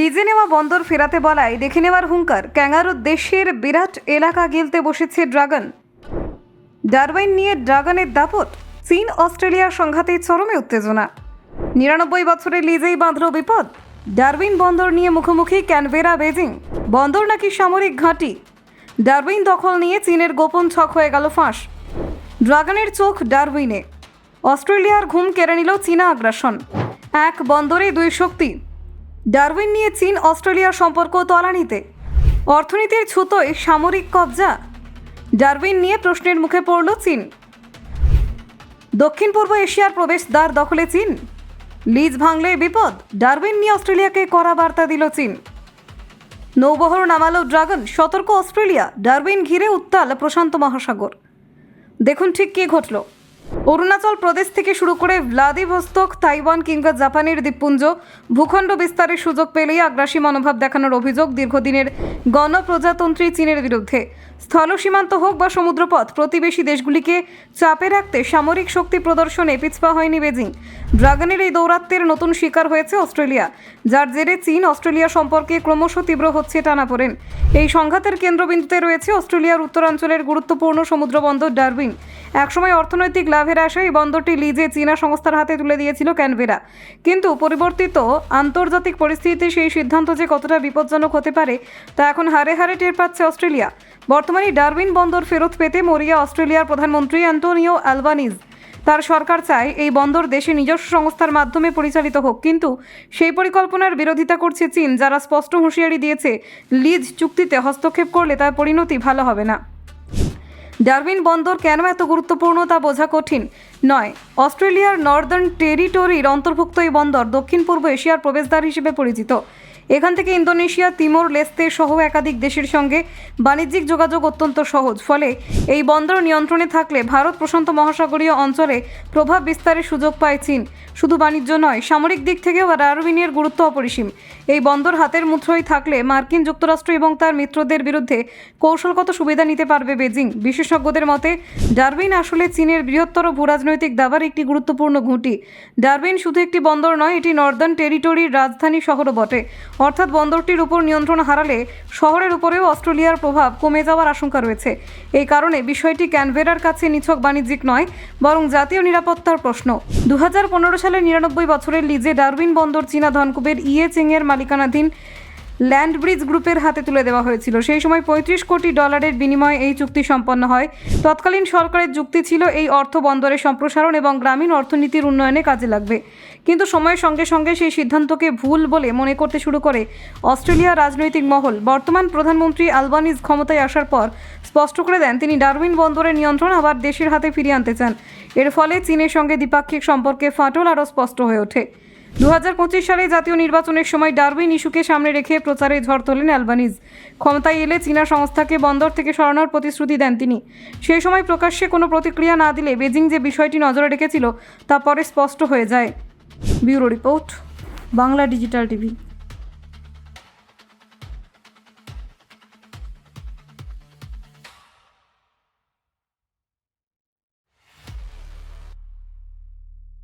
লিজে নেওয়া বন্দর ফেরাতে বলায় দেখে নেওয়ার হুঙ্কার, ক্যাঙ্গারু দেশের বিরাট এলাকা গিলতে বসেছে ড্রাগন। ডারবাইন নিয়ে ড্রাগনের দাপট, চীন অস্ট্রেলিয়ার সংঘাতে চরমে উত্তেজনা। নিরানব্বই বছরের লিজেই বাঁধল বিপদ, ডারউইন বন্দর নিয়ে মুখোমুখি ক্যানভেরা বেজিং, বন্দর নাকি সামরিক ঘাঁটি? ডারউইন দখল নিয়ে চীনের গোপন ছক হয়ে গেল ফাঁস। ড্রাগনের চোখ ডারউইনে। অস্ট্রেলিয়ার ঘুম কেড়ে নিল চীনা আগ্রাসন। এক বন্দরে দুই শক্তি। ডারউইন নিয়ে চীন অস্ট্রেলিয়ার সম্পর্ক তলানিতে। অর্থনীতির ছুতোয় সামরিক কবজা। ডারউইন নিয়ে প্রশ্নের মুখে পড়ল চীন। দক্ষিণ পূর্ব এশিয়ার প্রবেশদ্বার দখলে চীন। লিজ ভাঙলে বিপদ। ডারউইন নিয়ে অস্ট্রেলিয়াকে কড়া বার্তা দিল চীন। নৌবহর নামালো ড্রাগন। সতর্ক অস্ট্রেলিয়া। ডারউইন ঘিরে উত্তাল প্রশান্ত মহাসাগর। দেখুন ঠিক কী ঘটল। অরুণাচল প্রদেশ থেকে শুরু করে ভ্লাদিভস্তক, তাইওয়ান কিংবা জাপানের দ্বীপপুঞ্জ ভূখণ্ড বিস্তারের সুযোগ পেলেই আগ্রাসী মনোভাব দেখানোর অভিযোগ দীর্ঘদিনের গণপ্রজাতন্ত্রী চীনের বিরুদ্ধে। স্থল সীমান্ত হোক বা সমুদ্রপথ, প্রতিবেশী দেশগুলিকে চাপে রাখতে সামরিক শক্তি প্রদর্শনে পিছপা হয়নি বেজিং। ড্রাগনের এই দৌরাত্মের নতুন শিকার হয়েছে অস্ট্রেলিয়া, যার জেরে চীন অস্ট্রেলিয়া সম্পর্কে ক্রমশ তীব্র হচ্ছে টানাপোড়েন এই সংঘাতের কেন্দ্রবিন্দুতে রয়েছে অস্ট্রেলিয়ার উত্তরাঞ্চলের গুরুত্বপূর্ণ সমুদ্র বন্দর ডারউইন। একসময় অর্থনৈতিক লাভের আশায় এই বন্দরটি লিজে চীনা সংস্থার হাতে তুলে দিয়েছিল ক্যানভেরা কিন্তু পরিবর্তিত আন্তর্জাতিক পরিস্থিতিতে সেই সিদ্ধান্ত যে কতটা বিপজ্জনক হতে পারে, তা এখন হারে হারে টের পাচ্ছে অস্ট্রেলিয়া। বর্তমানে ডারউইন বন্দর ফেরত পেতে মরিয়া অস্ট্রেলিয়ার প্রধানমন্ত্রী অ্যান্টোনিও অ্যালবানিজ তার সরকার চায় এই বন্দর দেশে নিজস্ব সংস্থার মাধ্যমে পরিচালিত হোক। কিন্তু সেই পরিকল্পনার বিরোধিতা করছে চীন, যারা স্পষ্ট হুঁশিয়ারি দিয়েছে, লিজ চুক্তিতে হস্তক্ষেপ করলে তার পরিণতি ভালো হবে না। ডারউইন বন্দর কেন এত গুরুত্বপূর্ণ তা বোঝা কঠিন? নয়, অস্ট্রেলিয়ার নর্দার্ন টেরিটরির অন্তর্ভুক্ত এই বন্দর দক্ষিণ পূর্ব এশিয়ার প্রবেশদ্বার হিসেবে পরিচিত। এখান থেকে ইন্দোনেশিয়া, তিমোর, লেস্তে সহ একাধিক দেশের সঙ্গে বাণিজ্যিক যোগাযোগ অত্যন্ত সহজ। ফলে এই বন্দর নিয়ন্ত্রণে থাকলে ভারত প্রশান্ত মহাসাগরীয় অঞ্চলে প্রভাব বিস্তারের সুযোগ পায় চীন। শুধু বাণিজ্য নয়, সামরিক দিক থেকেও ডারউইনের গুরুত্ব অপরিসীম। এই বন্দর হাতের মুঠোয় থাকলে মার্কিন যুক্তরাষ্ট্র এবং তার মিত্রদের বিরুদ্ধে কৌশলগত সুবিধা নিতে পারবে বেজিং। বিশেষজ্ঞদের মতে ডারউইন আসলে চীনের বৃহত্তর ভূরাজনৈতিক দাবার একটি গুরুত্বপূর্ণ ঘুঁটি। ডারউইন শুধু একটি বন্দর নয়, এটি নর্দার্ন টেরিটরির রাজধানী শহরও বটে। অর্থাৎ বন্দরটির উপর নিয়ন্ত্রণ হারালে শহরের উপরেও অস্ট্রেলিয়ার প্রভাব কমে যাওয়ার আশঙ্কা রয়েছে। এই কারণে বিষয়টি ক্যানভেরার কাছে নিছক বাণিজ্যিক নয়, বরং জাতীয় নিরাপত্তার প্রশ্ন। দু সালে নিরানব্বই বছরের লিজে ডারউইন বন্দর চীনা ধনকুবের ইয়ে চেংয়ের মালিকানাধীন ল্যান্ড ব্রিজ গ্রুপের হাতে তুলে দেওয়া হয়েছিল। সেই সময় পঁয়ত্রিশ কোটি ডলারের বিনিময়ে এই চুক্তি সম্পন্ন হয়। তৎকালীন সরকারের যুক্তি ছিল, এই অর্থ বন্দরের সম্প্রসারণ এবং গ্রামীণ অর্থনীতির উন্নয়নে কাজে লাগবে। কিন্তু সময়ের সঙ্গে সঙ্গে সেই সিদ্ধান্তকে ভুল বলে মনে করতে শুরু করে অস্ট্রেলিয়ার রাজনৈতিক মহল। বর্তমান প্রধানমন্ত্রী আলবানিজ ক্ষমতায় আসার পর স্পষ্ট করে দেন, তিনি ডারউইন বন্দরের নিয়ন্ত্রণ আবার দেশের হাতে ফিরিয়ে আনতে চান। এর ফলে চীনের সঙ্গে দ্বিপাক্ষিক সম্পর্কে ফাটল আরও স্পষ্ট হয়ে ওঠে। দু হাজার পঁচিশ সালে জাতীয় নির্বাচনের সময় ডারউইন ইস্যুকে সামনে রেখে প্রচারে ঝড় তোলেন অ্যালবানিজ। ক্ষমতায় এলে চীনা সংস্থাকে বন্দর থেকে সরানোর প্রতিশ্রুতি দেন তিনি। সেই সময় প্রকাশ্যে কোনো প্রতিক্রিয়া না দিলে বেজিং যে বিষয়টি নজরে রেখেছিল তা পরে স্পষ্ট হয়ে যায়। Bureau report, Bangla digital TV.